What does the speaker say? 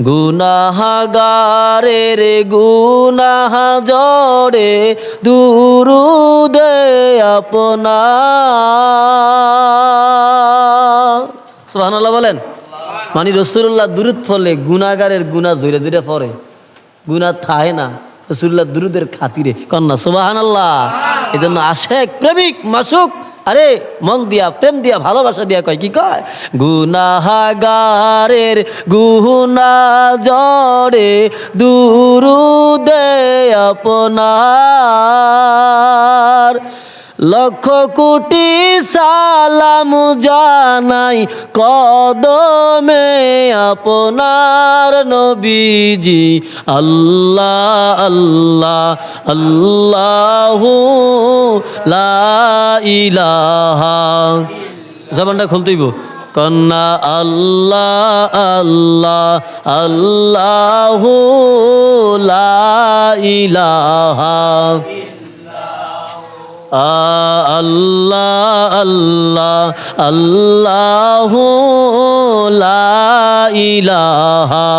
গুনাহাগারের গুনাহ জড়ে দুরুদে সুবহানাল্লাহ বলেন? মানে রসুল্লাহ দূরত ফলে গুনাগারের গুনা ধরে ধরে পড়ে। গুনা থায় না, রসুল্লাহ দুরুদের খাতিরে। কন্যা সোবাহান আল্লাহ এই জন্য আশেক, প্রেমিক, মাসুক আরে, মন দিয়া, প্রেম দিয়া, ভালোবাসা দিয়া কয়, কি কয়? গুনাহাগারের গুনা জড়ে দুরুদে আপনার। লক্ষ কোটি সালাম জানাই কদমে আপনার নবীজি, আল্লাহ আল্লাহ, আল্লাহু ইলাহা। জবানটা খুলতেইব কন্যা আল্লাহ আল্লাহ, আল্লাহু লা ইলাহা। আল্লাহ আল্লাহ আল্লাহ লা ইলাহা